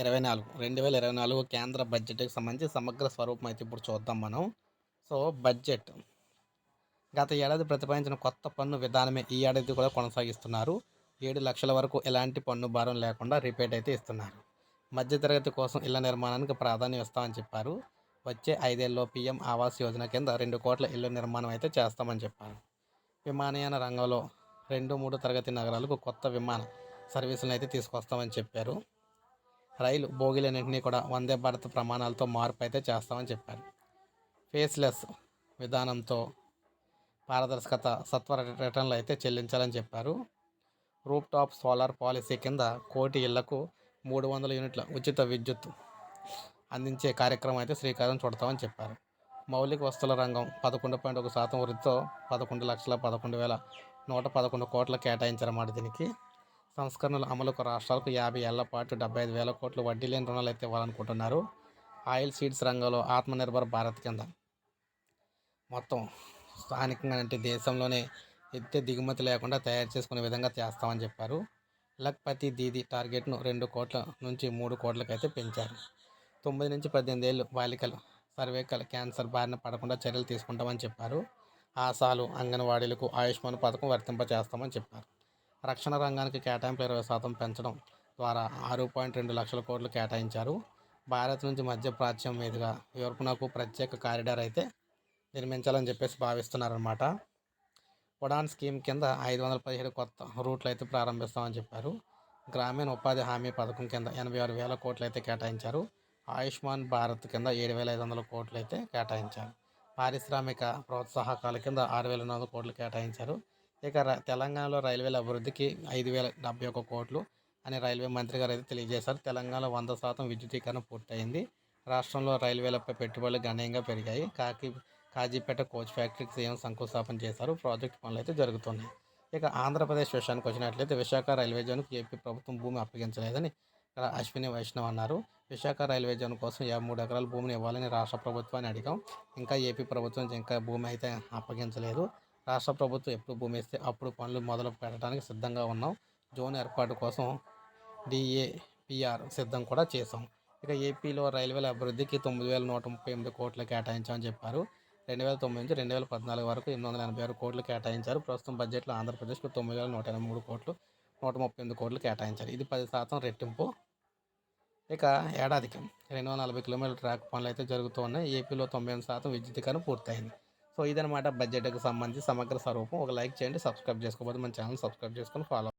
ఇరవై నాలుగు రెండు వేల ఇరవై నాలుగు కేంద్ర బడ్జెట్కి సంబంధించి సమగ్ర స్వరూపం అయితే ఇప్పుడు చూద్దాం మనం. So budget. గత ఏడాది ప్రతిపాదించిన కొత్త పన్ను విధానమే ఈ ఏడాది కూడా కొనసాగిస్తున్నారు. ఏడు లక్షల వరకు ఎలాంటి పన్ను భారం లేకుండా రిపేట్ అయితే ఇస్తున్నారు. మధ్యతరగతి కోసం ఇళ్ళ నిర్మాణానికి ప్రాధాన్యం ఇస్తామని చెప్పారు. వచ్చే ఐదేళ్ళలో పీఎం ఆవాస్ యోజన కింద రెండు కోట్ల ఇళ్ళ నిర్మాణం అయితే చేస్తామని చెప్పారు. విమానయాన రంగంలో రెండు మూడు తరగతి నగరాలకు కొత్త విమాన సర్వీసులను అయితే తీసుకొస్తామని చెప్పారు. రైలు బోగిలన్నింటినీ కూడా వందే భారత్ ప్రమాణాలతో మార్పు అయితే చేస్తామని చెప్పారు. ఫేస్లెస్ విధానంతో పారదర్శకత సత్వర రిటర్న్లు అయితే చెల్లించాలని చెప్పారు. రూప్ టాప్ సోలార్ పాలసీ కింద కోటి ఇళ్ళకు మూడు వందల యూనిట్ల ఉచిత విద్యుత్ అందించే కార్యక్రమం అయితే శ్రీకారం చుడతామని చెప్పారు. మౌలిక వస్తువుల రంగం పదకొండు పాయింట్ ఒక శాతం వృద్ధితో పదకొండు లక్షల పదకొండు వేల నూట పదకొండు కోట్ల కేటాయించారన్నమాట దీనికి. సంస్కరణల అమలుకు రాష్ట్రాలకు యాభై ఏళ్ళ పాటు డెబ్బై ఐదు వేల కోట్లు వడ్డీ లేని రుణాలు అయితే ఇవ్వాలనుకుంటున్నారు. ఆయిల్ సీడ్స్ రంగంలో ఆత్మనిర్భర్ భారత్ కింద. మొత్తం స్థానికంగా అంటే దేశంలోనే ఎత్తే దిగుమతి లేకుండా తయారు చేసుకునే విధంగా చేస్తామని చెప్పారు. లక్పతి దీది టార్గెట్ను రెండు కోట్ల నుంచి మూడు కోట్లకైతే పెంచారు. తొమ్మిది నుంచి పద్దెనిమిది ఏళ్ళు బాలికలు సర్వేకల్ క్యాన్సర్ బారిన పడకుండా చర్యలు తీసుకుంటామని చెప్పారు. ఆశాలు అంగన్వాడీలకు ఆయుష్మాన్ పథకం వర్తింపచేస్తామని చెప్పారు. రక్షణ రంగానికి కేటాయింపులు ఇరవై శాతం పెంచడం ద్వారా ఆరు పాయింట్ రెండు లక్షల కోట్లు కేటాయించారు. భారత్ నుంచి మధ్య ప్రాచ్యం మీదుగా యూర్పునకు ప్రత్యేక కారిడార్ అయితే నిర్మించాలని చెప్పేసి భావిస్తున్నారన్నమాట. ఉడాన్ స్కీమ్ కింద ఐదు వందల పదిహేడు కొత్త రూట్లు అయితే ప్రారంభిస్తామని చెప్పారు. గ్రామీణ ఉపాధి హామీ పథకం కింద ఎనభై ఆరు వేల కోట్లు అయితే కేటాయించారు. ఆయుష్మాన్ భారత్ కింద ఏడు వేల ఐదు వందల కోట్లు అయితే కేటాయించారు. పారిశ్రామిక ప్రోత్సాహకాల కింద ఆరు వేల నాలుగు కోట్లు కేటాయించారు. ఇక తెలంగాణలో రైల్వేల అభివృద్ధికి ఐదు వేల డెబ్బై ఒక కోట్లు అని రైల్వే మంత్రి గారు అయితే తెలియజేశారు. తెలంగాణలో వంద శాతం విద్యుదీకరణ పూర్తయింది. రాష్ట్రంలో రైల్వేలపై పెట్టుబడులు గణనీయంగా పెరిగాయి. కాకి కాజీపేట కోచ్ ఫ్యాక్టరీకి సీఎం శంకుస్థాపన చేశారు. ప్రాజెక్ట్ పనులు అయితే జరుగుతున్నాయి. ఇక ఆంధ్రప్రదేశ్ విషయానికి వచ్చినట్లయితే విశాఖ రైల్వే జోన్కి ఏపీ ప్రభుత్వం భూమి అప్పగించలేదని ఇక్కడ అశ్విని వైష్ణవ్ అన్నారు. విశాఖ రైల్వే జోన్ కోసం యాభై మూడు ఎకరాల భూమిని ఇవ్వాలని రాష్ట్ర ప్రభుత్వాన్ని అడిగాం. ఇంకా ఏపీ ప్రభుత్వం ఇంకా భూమి అయితే అప్పగించలేదు. రాష్ట్ర ప్రభుత్వం ఎప్పుడు భూమి ఇస్తే అప్పుడు పనులు మొదలు పెట్టడానికి సిద్ధంగా ఉన్నాం. జోన్ ఏర్పాటు కోసం డిఏపిఆర్ సిద్ధం కూడా చేసాం ఇక ఏపీలో రైల్వేల అభివృద్ధికి తొమ్మిది వేల నూట ముప్పై ఎనిమిది కోట్లు కేటాయించామని చెప్పారు. రెండు వేల తొమ్మిది నుంచి రెండు వేల పద్నాలుగు వరకు ఎనిమిది వందల ఎనభై ఆరు కోట్లు కేటాయించారు. ప్రస్తుతం బడ్జెట్లో ఆంధ్రప్రదేశ్కు తొమ్మిది వేల నూట ఎనభై మూడు కోట్లు నూట ముప్పై ఎనిమిది కోట్లు కేటాయించారు. ఇది పది శాతం రెట్టింపు. ఇక ఏడాదికి రెండు వందల నలభై కిలోమీటర్ల ట్రాక్ పనులు అయితే జరుగుతూ ఉన్నాయి. ఏపీలో తొంభై ఎనిమిది శాతం విద్యుతీకరణ పూర్తయింది. సో ఇదనమాట బడ్జెట్కి సంబంధించి సమగ్ర స్వరూపం. ఒక లైక్ చేయండి సబ్స్క్రైబ్ చేసుకోకపోతే మన ఛానల్ సబ్స్క్రైబ్ చేసుకొని ఫాలో